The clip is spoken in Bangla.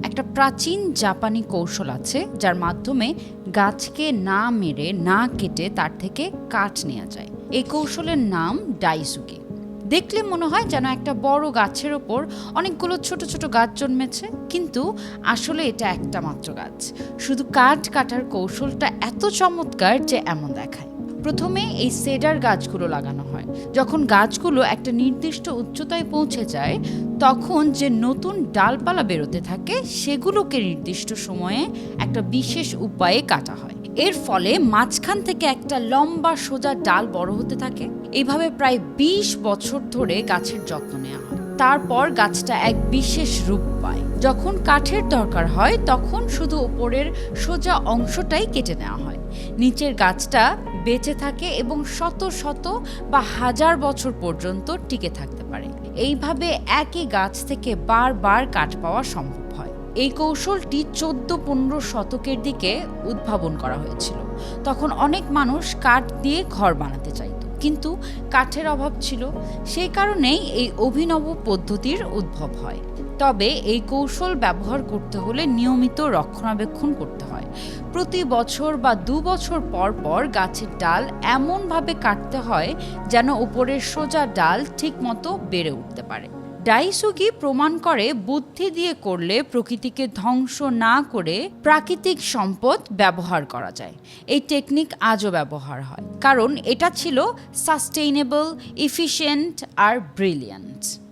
একটা প্রাচীন জাপানি কৌশল আছে, যার মাধ্যমে গাছকে না মেরে, না কেটে তার থেকে কাঠ নেওয়া যায়। এই কৌশলের নাম ডাইসুকি। দেখলে মনে হয় যেন একটা বড় গাছের ওপর অনেকগুলো ছোট ছোট গাছ জন্মেছে, কিন্তু আসলে এটা একটা মাত্র গাছ। শুধু কাঠ কাটার কৌশলটা এত চমৎকার যে এমন দেখায়। প্রথমে এই সেডার গাছগুলো লাগানো হয়। যখন গাছগুলো একটা নির্দিষ্ট উচ্চতায় পৌঁছে যায়, তখন যে নতুন ডালপালা বেরোতে থাকে, সেগুলোকে নির্দিষ্ট সময়ে একটা বিশেষ উপায়ে কাটা হয়। এর ফলে মাঝখান থেকে একটা লম্বা সোজা ডাল বড় হতে থাকে। এইভাবে প্রায় ২০ বছর ধরে গাছের যত্ন নেওয়া তারপর গাছটা এক বিশেষ রূপ পায়। যখন কাঠের দরকার হয়, তখন শুধু ওপরের সোজা অংশটাই কেটে নেওয়া হয়। নিচের গাছটা বেঁচে থাকে এবং শত শত বা হাজার বছর পর্যন্ত টিকে থাকতে পারে। এইভাবে একই গাছ থেকে বারবার কাঠ পাওয়া সম্ভব হয়। এই কৌশলটি চোদ্দ পনেরো শতকের দিকে উদ্ভাবন করা হয়েছিল। তখন অনেক মানুষ কাঠ দিয়ে ঘর বানাতে চাইত। কিন্তু কাঠের অভাব ছিল। সেই কারণেই এই অভিনব পদ্ধতির উদ্ভব হয়। তবে এই কৌশল ব্যবহার করতে হলে নিয়মিত রক্ষণাবেক্ষণ করতে হয়। প্রতি বছর বা দু বছর পর পর গাছের ডাল এমনভাবে কাটতে হয় যেন উপরের সোজা ডাল ঠিকমতো বেড়ে উঠতে পারে। ডাইসুগি প্রমাণ করে বুদ্ধি দিয়ে করলে প্রকৃতিকে ধ্বংস না করে প্রাকৃতিক সম্পদ ব্যবহার করা যায়। এই টেকনিক আজও ব্যবহার হয়। কারণ এটা ছিল সাস্টেইনেবল ইফিশিয়েন্ট আর ব্রিলিয়ান্ট